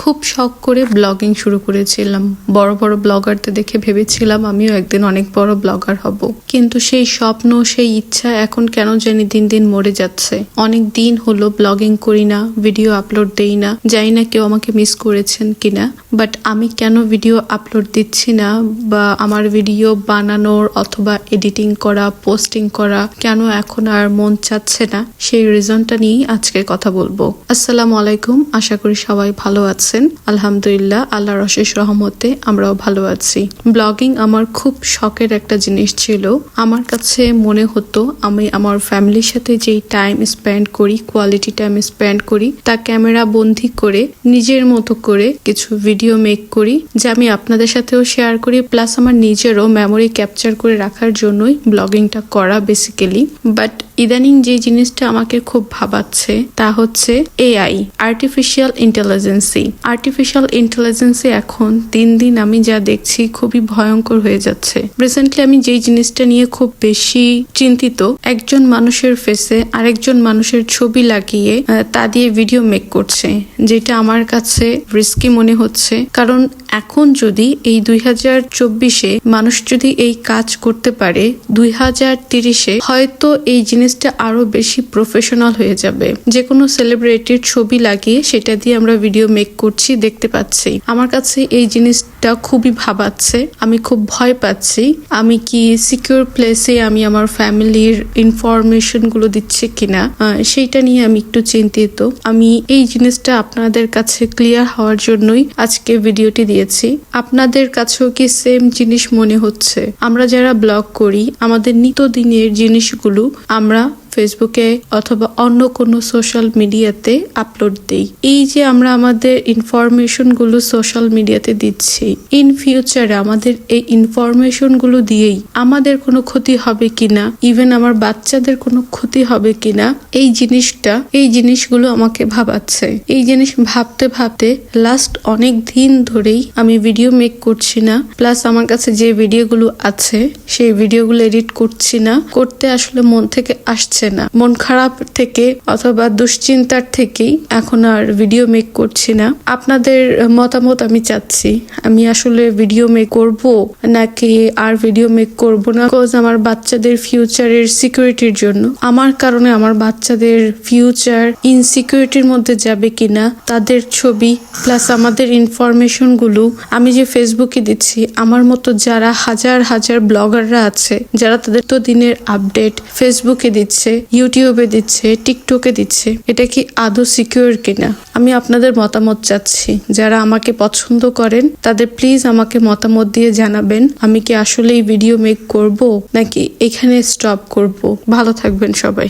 খুব শখ করে ব্লগিং শুরু করেছিলাম। বড় বড় ব্লগারদের দেখে ভেবেছিলাম আমিও একদিন অনেক বড় ব্লগার হব। কিন্তু সেই স্বপ্ন, সেই ইচ্ছা এখন কেন জানি দিন দিন মরে যাচ্ছে। অনেক দিন হলো ব্লগিং করি না ভিডিও আপলোড দেই না, জানি না কেউ আমাকে মিস করেছেন কিনা। বাট আমি কেন ভিডিও আপলোড দিচ্ছি না বা আমার ভিডিও বানানোর অথবা এডিটিং করা পোস্টিং করা কেন এখন আর মন চাচ্ছে না? সেই রিজনটা নিয়েই আজকে কথা বলব। আসসালামু আলাইকুম, আশা করি সবাই ভালো আছেন। আলহামদুলিল্লাহ, আল্লাহর অশেষ রহমতে আমরাও ভালো আছি। ব্লগিং আমার খুব শখের একটা জিনিস ছিল। আমার কাছে মনে হতো আমি আমার ফ্যামিলির সাথে যেই টাইম স্পেন্ড করি কোয়ালিটি টাইম স্পেন্ড করি, তা ক্যামেরা বন্দি করে, নিজের মতো করে কিছু ভিডিও মেক করি, যা আমি আপনাদের সাথেও শেয়ার করি প্লাস আমার নিজেরও মেমোরি ক্যাপচার করে রাখার জন্যই ব্লগিংটা করা বেসিক্যালি বাট ইদানিং যে জিনিসটা আমাকে খুব ভাবাচ্ছে তা হচ্ছে AI artificial intelligence artificial intelligence এখন দিন দিন আমি যা দেখছি খুবই ভয়ঙ্কর হয়ে যাচ্ছে। রিসেন্টলি আমি যেই জিনিসটা নিয়ে খুব বেশি চিন্তিত, একজন মানুষের ফেসে আরেকজন মানুষের ছবি লাগিয়ে তা দিয়ে ভিডিও মেক করছে, যেটা আমার কাছে রিস্কি মনে হচ্ছে। কারণ এখন যদি এই দুই হাজার চব্বিশে মানুষ যদি এই কাজ করতে পারে, দুই হাজার তিরিশে হয়তো এই জিনিসটা আরও বেশি প্রফেশনাল হয়ে যাবে। যে কোনো সেলিব্রিটির ছবি লাগিয়ে সেটা দিয়ে আমরা ভিডিও মেক করছি, দেখতে পাচ্ছি। আমার কাছে এই জিনিসটা খুবই ভাবাচ্ছে, আমি খুব ভয় পাচ্ছি। আমি কি সিকিউর প্লেসে আমি আমার ফ্যামিলির ইনফরমেশনগুলো দিচ্ছে কিনা সেইটা নিয়ে আমি একটু চিন্তিত। আমি এই জিনিসটা আপনাদের কাছে ক্লিয়ার হওয়ার জন্যই আজকে ভিডিওটি দিয়েছি। আপনাদের কাছেও কি সেম জিনিস মনে হচ্ছে? আমরা যারা ব্লগ করি, আমাদের নিত্যদিনের জিনিসগুলো আমরা Oder? ফেসবুকে অথবা অন্য কোনো সোশ্যাল মিডিয়াতে আপলোড দেই। এই যে আমরা আমাদের ইনফরমেশনগুলো সোশ্যাল মিডিয়াতে দিচ্ছি ইন ফিউচারে আমাদের এই ইনফরমেশনগুলো দিয়েই আমাদের কোনো ক্ষতি হবে কিনা ইভেন আমার বাচ্চাদের কোনো ক্ষতি হবে কিনা, এই জিনিসটা, এই জিনিসগুলো আমাকে ভাবাচ্ছে। এই জিনিস ভাবতে ভাবতে লাস্ট অনেক দিন ধরেই আমি ভিডিও মেক করছি না প্লাস আমার কাছে যে ভিডিওগুলো আছে, সেই ভিডিওগুলো এডিট করছি না। করতে আসলে মন থেকে আসছে না। মন খারাপ থেকে অথবা দুশ্চিন্তার থেকেই এখন আর ভিডিও মেক করছি না। আপনাদের মতামত আমি চাচ্ছি। আমি আসলে ভিডিও মেক করব নাকি আর ভিডিও মেক করব না? কজ আমার বাচ্চাদের ফিউচারের সিকিউরিটির জন্য। আমার কারণে আমার বাচ্চাদের ফিউচার ইনসিকিউরিটির মধ্যে যাবে কিনা, তাদের ছবি প্লাস আমাদের ইনফরমেশনগুলো, আমি যে ফেসবুকে দিচ্ছি, আমার মতো যারা হাজার হাজার ব্লগাররা আছে, যারা তাদের তো দিনের আপডেট ফেসবুকে দিচ্ছে ইউটিউবে দিচ্ছে টিকটকে দিচ্ছে, এটা কি আদৌ সিকিউর কিনা? আমি আপনাদের মতামত চাচ্ছি। যারা আমাকে পছন্দ করেন, তাদের প্লিজ আমাকে মতামত দিয়ে জানাবেন। আমি কি আসলে এই ভিডিও মেক করব, নাকি এখানে স্টপ করব? ভালো থাকবেন সবাই।